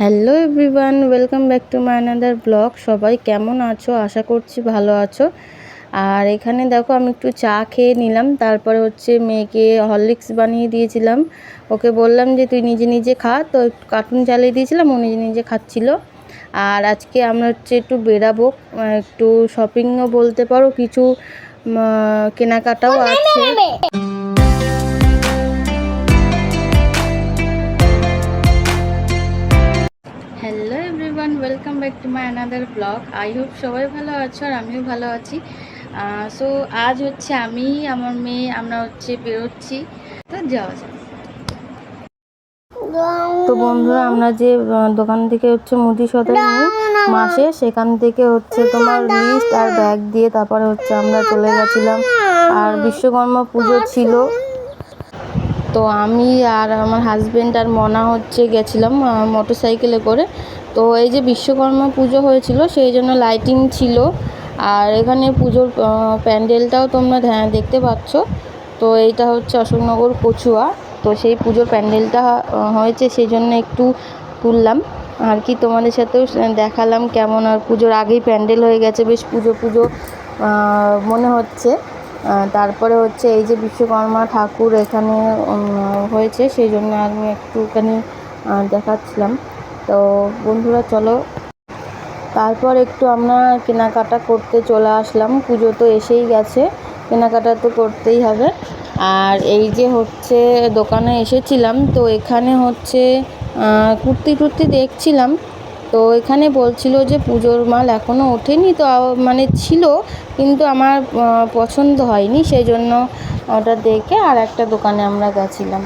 Hello everyone welcome back to my another blog. সবাই কেমন আছো? আশা করছি ভালো আছো। আর এখানে দেখো আমি একটু চা খেয়ে নিলাম তারপরে হচ্ছে মেয়েকে হরলিক্স বানিয়ে দিয়েছিলাম। ওকে বললাম যে তুই নিজে নিজে খা। তো একটু কার্টুন চালিয়ে দিয়েছিলাম ও নিজে নিজে খাচ্ছিল। আর আজকে আমরা হচ্ছে একটু বেরাবো একটু শপিংও বলতে পারো কিছু কেনাকাটাও আছে। Welcome back to my another blog I hope সবাই ভালো আছো আর আমিও ভালো আছি। সো আজ হচ্ছে আমি আমার মেয়ে আমরা হচ্ছে বেরোচ্ছি। তো যাওয়া যাক। তো বন্ধুরা আমরা যে দোকান থেকে হচ্ছে মুদি সদাই নিই মাসে সেখান থেকে হচ্ছে তোমার লিস্ট আর ব্যাগ দিয়ে তারপরে হচ্ছে আমরা চলে গেছিলাম। আর বিশ্বকর্মা পুজো ছিল। তো আমি আর আমার হাজব্যান্ড আর মনা হচ্ছে গেছিলাম মোটর সাইকেলে করে। তো এই যে বিশ্বকর্মা পুজো হয়েছিল, সেই জন্য লাইটিং ছিল। আর এখানে পুজোর প্যান্ডেলটাও তোমরা দেখতে পাচ্ছ। তো এইটা হচ্ছে অশোকনগর কচুয়া। তো সেই পুজোর প্যান্ডেলটা হয়েছে, সেই জন্য একটু তুললাম। আর কি তোমাদের সাথেও দেখালাম কেমন আর পুজোর আগেই প্যান্ডেল হয়ে গেছে, বেশ পুজো পুজো মনে হচ্ছে। তারপরে হচ্ছে এই যে বিশ্বকর্মা ঠাকুর এখানে হয়েছে, সেই জন্য আমি একটুখানি দেখাচ্ছিলাম। তো বন্ধুরা, চলো। তারপর একটু আমরা কেনাকাটা করতে চলে আসলাম। পুজো তো এসেই গেছে, কেনাকাটা তো করতেই হবে। আর এই যে হচ্ছে দোকানে এসেছিলাম, তো এখানে হচ্ছে কুর্তি টুর্তি দেখছিলাম। তো এখানে বলছিল যে পুজোর মাল এখনও ওঠেনি, তো মানে ছিল কিন্তু আমার পছন্দ হয়নি সেই জন্য ওটা দেখে আর একটা দোকানে আমরা গেছিলাম।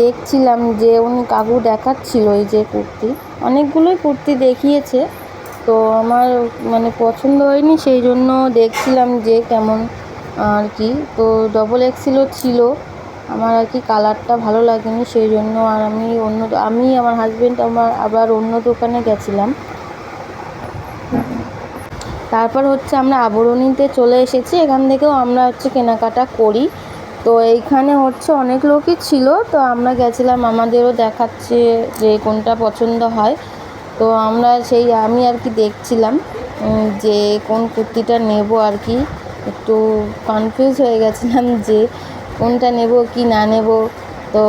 দেখছিলাম যে উনি কাকু দেখাচ্ছিল এই যে কুর্তি, অনেকগুলোই কুর্তি দেখিয়েছে, তো আমার মানে পছন্দ হয়নি, সেই জন্য দেখছিলাম যে কেমন আর কি, তো ডবল এক্সেলও ছিল আমার আর কি কালারটা ভালো লাগেনি, সেই জন্য আর আমি অন্য, আমি আমার হাজবেন্ড আমার আবার অন্য দোকানে গেছিলাম। তারপর হচ্ছে আমরা আবরণীতে চলে এসেছি, এখান থেকেও আমরা হচ্ছে কেনাকাটা করি। তো এইখানে হচ্ছে অনেক লোকই ছিল, তো আমরা গেছিলাম, আমাদেরও দেখাচ্ছে যে কোনটা পছন্দ হয়। তো আমরা সেই, আমি আর কি দেখছিলাম যে কোন কুর্তিটা নেব আর কি। একটু কনফিউজ হয়ে গেছিলাম যে কোনটা নেব, কি না নেব? তো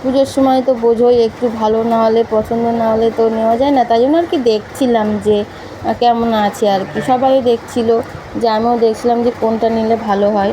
পুজোর সময় তো বোঝোই, একটু ভালো না হলে, পছন্দ না হলে তো নেওয়া যায় না। তাই জন্য আর কি দেখছিলাম যে কেমন আছে আর কি। সবাই দেখছিল যে, আমিও দেখছিলাম যে, কোনটা নিলে ভালো হয়।